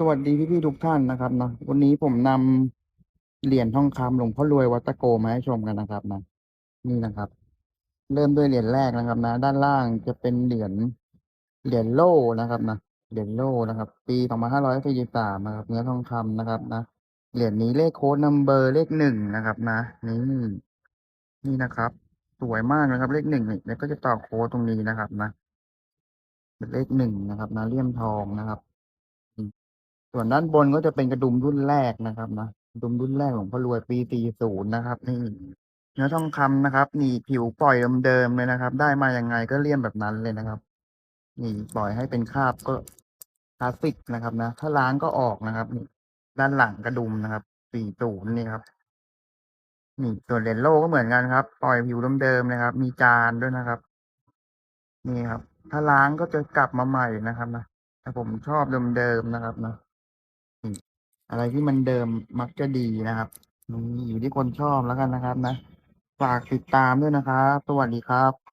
สวัสดีพี่ๆทุกท่านนะครับเนาะวันนี้ผมนำเหรียญทองคำหลวงพ่อรวยวัดตะโกมาให้ชมกันนะครับนะนี่นะครับ เริ่มด้วยเหรียญแรกนะครับนะ ด้านล่างจะเป็นเหรียญเหรียญโล่นะครับนะเหรียญโล่นะครับ ปีสองพันห้าร้อยสี่สิบสามนะครับ เนื้อทองคำนะครับนะเหรียญนี้เลขโค้ดนัมเบอร์เลขหนึ่งนะครับ นะนี่นี่นะครับ สวยมากนะครับ เลขหนึ่งนี่แล้วก็จะต่อโค้ดตรงนี้นะครับ นะเป็นเลขหนึ่งนะครับนะเลี่ยมทองนะครับ ส่วนด้านบนก็จะเป็นกระดุมรุ่นแรกนะครับนะกระดุมรุ่นแรกของพ่อรวยปี 40 นะครับ นี่เนื้อทองคำนะครับ นี่ผิวปล่อยเดิมๆเลยนะครับ ได้มายังไงก็เลี่ยมแบบนั้นเลยนะครับ นี่ปล่อยให้เป็นคราบก็คลาสสิกนะครับนะ ถ้าล้างก็ออกนะครับนี่ด้านหลังกระดุมนะครับ 40 นี่ครับนี่ส่วนเลนโลก็เหมือนกันครับ ปล่อยผิวเดิมๆเลยครับ มีจานด้วยนะครับ นี่ครับ ถ้าล้างก็จะกลับมาใหม่นะครับนะแต่ผมชอบเดิมๆนะครับนะ อะไรที่มันเดิมมักจะดีนะครับนี่อยู่ที่คนชอบแล้วกันนะครับนะ ฝากติดตามด้วยนะครับ สวัสดีครับ